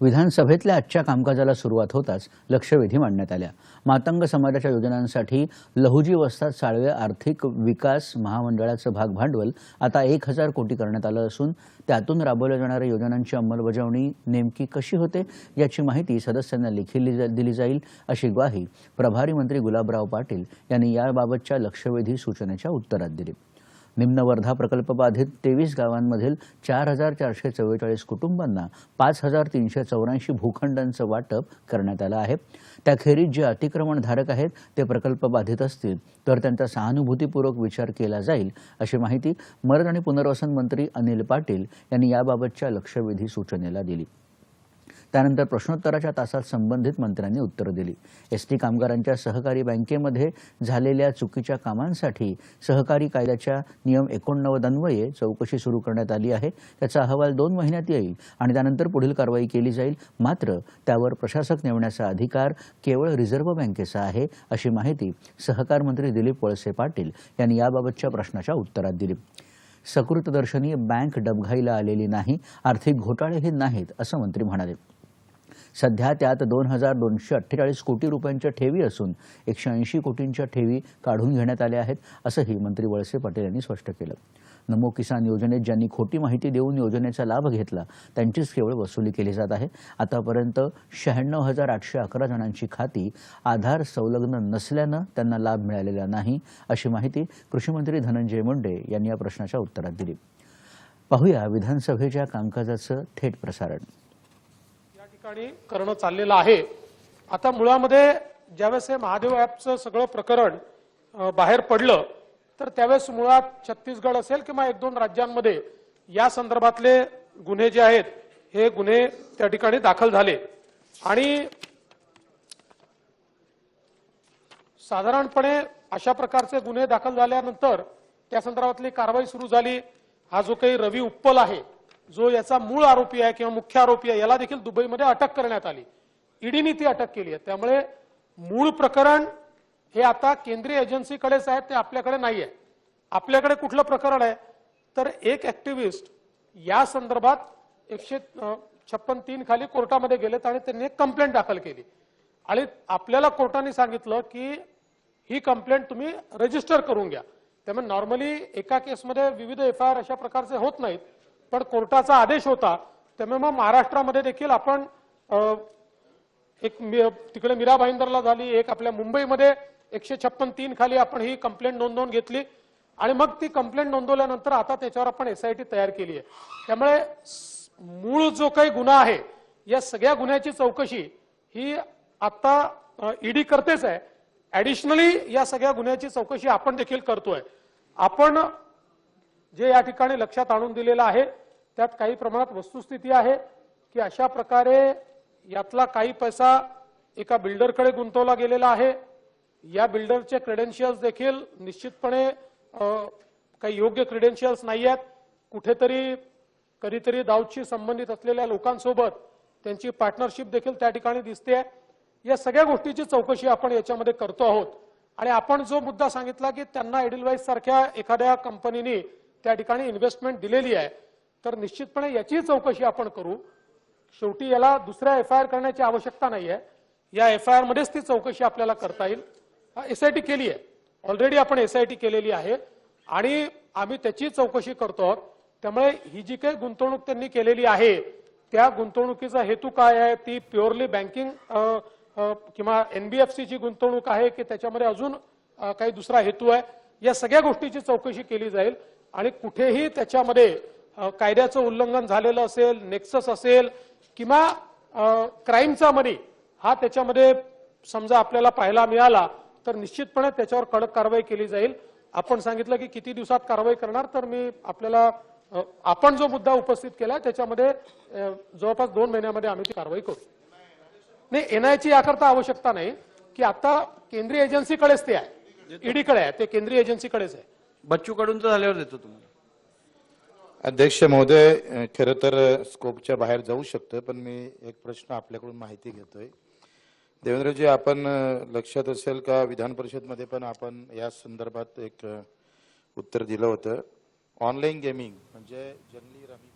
विधानसभेतल्या आजच्या कामकाजाला सुरुवात होताच लक्षवेधी मांडण्यात आल्या. मातंग समाजाच्या योजनांसाठी लहुजी वस्ताद साळवे आर्थिक विकास महामंडळाचं भाग भांडवल आता एक हजार कोटी करण्यात आलं असून त्यातून राबवल्या जाणाऱ्या योजनांची अंमलबजावणी नेमकी कशी होते याची माहिती सदस्यांना लिखिली दिली जाईल अशी ग्वाही प्रभारी मंत्री गुलाबराव पाटील यांनी याबाबतच्या लक्षवेधी सूचनेच्या उत्तरात दिली. निम्न वर्धा प्रकल्प बाधित तेवीस गावांमधील चार हजार चारशे चव्वेचाळीस कुटुंबांना पाच हजार तीनशे चौऱ्याऐंशी भूखंडांचं वाटप करण्यात आलं आहे. त्याखेरीज जे अतिक्रमणधारक आहेत ते प्रकल्प बाधित असतील तर त्यांचा सहानुभूतीपूर्वक विचार केला जाईल अशी माहिती मदत आणि पुनर्वसन मंत्री अनिल पाटील यांनी याबाबतच्या लक्षवेधी सूचनेला दिली. त्यानंतर प्रश्नोत्तराच्या तासात संबंधित मंत्र्यांनी उत्तरं दिली. एस टी कामगारांच्या सहकारी बँकेमध्ये झालेल्या चुकीच्या कामांसाठी सहकारी कायद्याच्या नियम एकोणनव्वद अन्वये चौकशी सुरू करण्यात आली आहे. त्याचा अहवाल दोन महिन्यात येईल आणि त्यानंतर पुढील कारवाई केली जाईल. मात्र त्यावर प्रशासक नेमण्याचा अधिकार केवळ रिझर्व्ह बँकेचा आहे अशी माहिती सहकार मंत्री दिलीप वळसे पाटील यांनी याबाबतच्या प्रश्नाच्या उत्तरात दिली. सकृतदर्शनी बँक डबघाईला आलेली नाही आर्थिक घोटाळेही नाहीत असं मंत्री म्हणाले. सध्या त्यात दोन हजार दोनशे अठ्ठेचाळीस कोटी रुपयांच्या ठेवी असून एकशे ऐंशी कोटींच्या ठेवी काढून घेण्यात आल्या आहेत असंही मंत्री वळसे पाटील यांनी स्पष्ट केलं. नमो किसान योजनेत ज्यांनी खोटी माहिती देऊन योजनेचा लाभ घेतला त्यांचीच केवळ वसुली केली जात आहे. आतापर्यंत शहाण्णव हजार आठशे अकरा जणांची खाती आधार संलग्न नसल्यानं त्यांना लाभ मिळालेला नाही अशी माहिती कृषीमंत्री धनंजय मुंडे यांनी या प्रश्नाच्या उत्तरात दिली. पाहूया विधानसभेच्या कामकाजाचं थेट प्रसारण. ठिकाणी करणं चाललेलं आहे. आता मुळामध्ये ज्यावेळेस हे महादेव ॲपचं सगळं प्रकरण बाहेर पडलं तर त्यावेळेस मुळात छत्तीसगड असेल किंवा एक दोन राज्यांमध्ये या संदर्भातले गुन्हे जे आहेत हे गुन्हे त्या ठिकाणी दाखल झाले. आणि साधारणपणे अशा प्रकारचे गुन्हे दाखल झाल्यानंतर त्या संदर्भातली कारवाई सुरू झाली. हा जो काही रवी उप्पल आहे जो याचा मूळ आरोपी आहे किंवा मुख्य आरोपी आहे याला देखील दुबईमध्ये अटक करण्यात आली. ईडीने ती अटक केली आहे. त्यामुळे मूळ प्रकरण हे आता केंद्रीय एजन्सीकडेच आहे ते आपल्याकडे नाही आहे. आपल्याकडे कुठलं प्रकरण आहे? तर एक ऍक्टिव्हिस्ट या संदर्भात एकशे छप्पन तीन खाली कोर्टामध्ये गेलेत आणि त्यांनी एक कंप्लेंट दाखल केली. आणि आपल्याला कोर्टाने सांगितलं की ही कंप्लेंट तुम्ही रजिस्टर करून घ्या. त्यामुळे नॉर्मली एका केसमध्ये विविध एफ आय आर अशा प्रकारचे होत नाहीत. पण कोर्टाचा आदेश होता त्यामुळे मग महाराष्ट्रामध्ये देखील आपण एक तिकडे मीरा भाईंदरला झाली एक आपल्या मुंबईमध्ये एकशे छप्पन तीन खाली आपण ही कंप्लेंट नोंदवून घेतली. आणि मग ती कंप्लेंट नोंदवल्यानंतर आता त्याच्यावर आपण एसआयटी तयार केली आहे. त्यामुळे मूळ जो काही गुन्हा आहे या सगळ्या गुन्ह्याची चौकशी ही आता ईडी करतेच आहे. ऍडिशनली या सगळ्या गुन्ह्याची चौकशी आपण देखील करतोय. आपण जे या ठिकाणी लक्षात आणून दिलेलं आहे त्यात काही प्रमाणात वस्तुस्थिती आहे की अशा प्रकारे यातला काही पैसा एका बिल्डरकडे गुंतवला गेलेला आहे. या बिल्डरचे क्रेडेन्शियल्स देखील निश्चितपणे काही योग्य क्रेडेन्शियल्स नाही आहेत. कुठेतरी कधीतरी दाऊदशी संबंधित असलेल्या लोकांसोबत त्यांची पार्टनरशिप देखील त्या ठिकाणी दिसते या सगळ्या गोष्टीची चौकशी आपण याच्यामध्ये करतो आहोत. आणि आपण जो मुद्दा सांगितला की त्यांना एडिलवाईस सारख्या एखाद्या कंपनीने त्या ठिकाणी इन्व्हेस्टमेंट दिलेली आहे. तर निश्चितपणे याची चौकशी आपण करू. शेवटी याला दुसऱ्या एफ आय आर करण्याची आवश्यकता नाही आहे या एफ आय आर मध्येच ती चौकशी आपल्याला करता येईल. एसआयटी केली आहे. ऑलरेडी आपण एसआयटी केलेली आहे. आणि आम्ही त्याची चौकशी करतो आहोत. त्यामुळे ही जी काही गुंतवणूक त्यांनी केलेली आहे त्या गुंतवणुकीचा हेतू काय आहे? ती प्युअरली बँकिंग किंवा एनबीएफसीची गुंतवणूक आहे की त्याच्यामध्ये अजून काही दुसरा हेतू आहे? या सगळ्या गोष्टीची चौकशी केली जाईल. आणि कुठेही त्याच्यामध्ये कायद्याचं उल्लंघन झालेलं असेल नेक्सस असेल किंवा क्राईमचा मनी हा त्याच्यामध्ये समजा आपल्याला पाहायला मिळाला तर निश्चितपणे त्याच्यावर कडक कारवाई केली जाईल. आपण सांगितलं की किती दिवसात कारवाई करणार तर मी आपल्याला आपण जो मुद्दा उपस्थित केला त्याच्यामध्ये जवळपास दोन महिन्यामध्ये आम्ही ती कारवाई करू. नाही एनआयची याकरता आवश्यकता नाही की आता केंद्रीय एजन्सीकडेच ते आहे. ईडीकडे आहे ते केंद्रीय एजन्सीकडेच आहे. बच्चू कडूनचं झाल्यावर देतो तुम्हाला. अध्यक्ष महोदय खरं तर स्कोपच्या बाहेर जाऊ शकतं पण मी एक प्रश्न आपल्याकडून माहिती घेतोय. देवेंद्रजी आपण लक्षात असेल का विधान परिषदमध्ये पण आपण या संदर्भात एक उत्तर दिलं होतं. ऑनलाईन गेमिंग म्हणजे जंगली रमी